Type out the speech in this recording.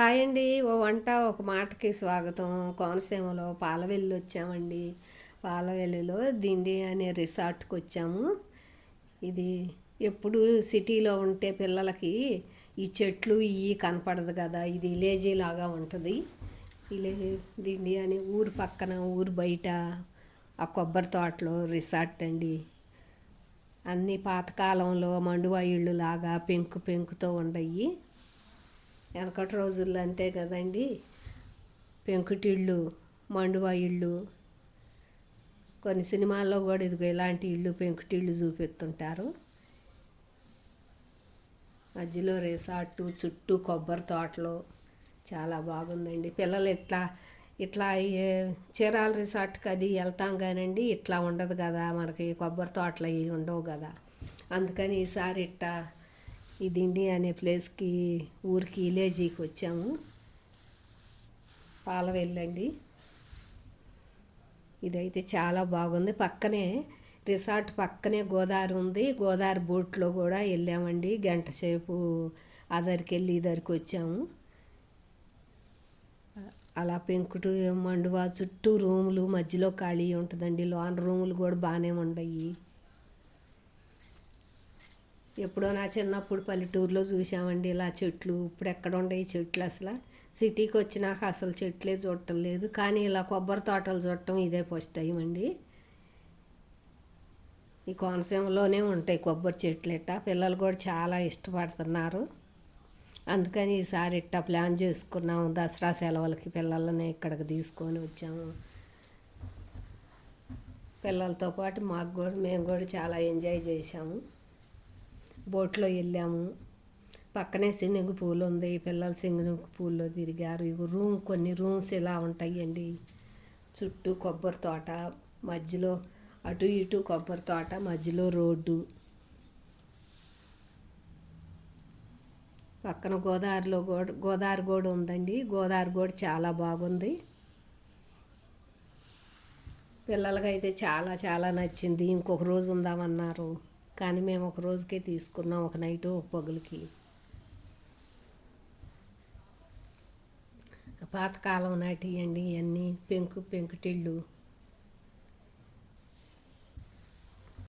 Hi అండి. ఓ వంట ఒక మాటకి స్వాగతం. కోనసీమలో పాలవెల్లి వచ్చామండి. పాలవెల్లిలో దిండి అనే రిసార్ట్కి వచ్చాము. ఇది ఎప్పుడు సిటీలో ఉంటే పిల్లలకి ఈ చెట్లు ఇవి కనపడదు కదా. ఇది విలేజీ లాగా ఉంటుంది. విలేజ్ దిండి అని ఊరు పక్కన ఊరు బయట ఆ కొబ్బరి తోటలో రిసార్ట్ అండి. అన్ని పాతకాలంలో మండువా ఇళ్ళు లాగా పెంకు పెంకుతో ఉండయి. వెనకటి రోజుల్లో అంతే కదండి. పెంకుటిళ్ళు మండువా ఇళ్ళు. కొన్ని సినిమాల్లో కూడా ఇదిగో ఇలాంటి ఇళ్ళు పెంకుటిళ్ళు చూపిస్తుంటారు. మధ్యలో రిసార్టు చుట్టూ కొబ్బరి తోటలు. చాలా బాగుందండి. పిల్లలు ఇట్లా ఇట్లా చీరాల రిసార్ట్కి అది వెళ్తాం కానండి ఇట్లా ఉండదు కదా మనకి. కొబ్బరి తోటలు అవి ఉండవు కదా. అందుకని ఈసారి ఇట్టా ఈ దిండి అనే ప్లేస్కి ఊరికి విలేజీకి వచ్చాము. పాలవెల్లండి ఇదైతే చాలా బాగుంది. పక్కనే రిసార్ట్ పక్కనే గోదావరి ఉంది. గోదావరి బోట్లో కూడా వెళ్ళామండి. గంట సేపు అదరికి వెళ్ళి ఇదరికి వచ్చాము. అలా పెంకుటు మండువా చుట్టూ రూములు మధ్యలో ఖాళీ ఉంటుందండి. లోన్ రూములు కూడా బాగానే ఉండయి. ఎప్పుడో నా చిన్నప్పుడు పల్లెటూరులో చూసామండి ఇలా చెట్లు. ఇప్పుడు ఎక్కడ ఉండవు చెట్లు అసలు. సిటీకి వచ్చినాక అసలు చెట్లే చూడటం లేదు. కానీ ఇలా కొబ్బరి తోటలు చూడటం ఇదే ఫస్ట్ టైం అండి. ఈ కోనసీమలోనే ఉంటాయి కొబ్బరి చెట్లు ఇట్ట. పిల్లలు కూడా చాలా ఇష్టపడుతున్నారు. అందుకని ఈసారి ఇట్టా ప్లాన్ చేసుకున్నాము. దసరా సెలవులకి పిల్లలని ఇక్కడికి తీసుకొని వచ్చాము. పిల్లలతో పాటు మాకు కూడా మేము కూడా చాలా ఎంజాయ్ చేసాము బోట్లో వెళ్ళాము. పక్కనే శనగ పూలు ఉంది. పిల్లలు శనగ పూల్లో తిరిగారు. ఇవి రూమ్ కొన్ని రూమ్స్ ఇలా ఉంటాయండి. చుట్టూ కొబ్బరి తోట మధ్యలో అటు ఇటు కొబ్బరి తోట మధ్యలో రోడ్డు. పక్కన గోదావరిలో కూడా గోదావరి గోడ ఉందండి. గోదావరి కూడా చాలా బాగుంది. పిల్లలకైతే చాలా చాలా నచ్చింది. ఇంకొక రోజు ఉందామన్నారు. కానీ మేము ఒక రోజుకే తీసుకున్నాం ఒక నైటు ఒక పగులకి. పాతకాలం నాటి అండి ఇవన్నీ పెంకు పెంకుటిళ్ళు.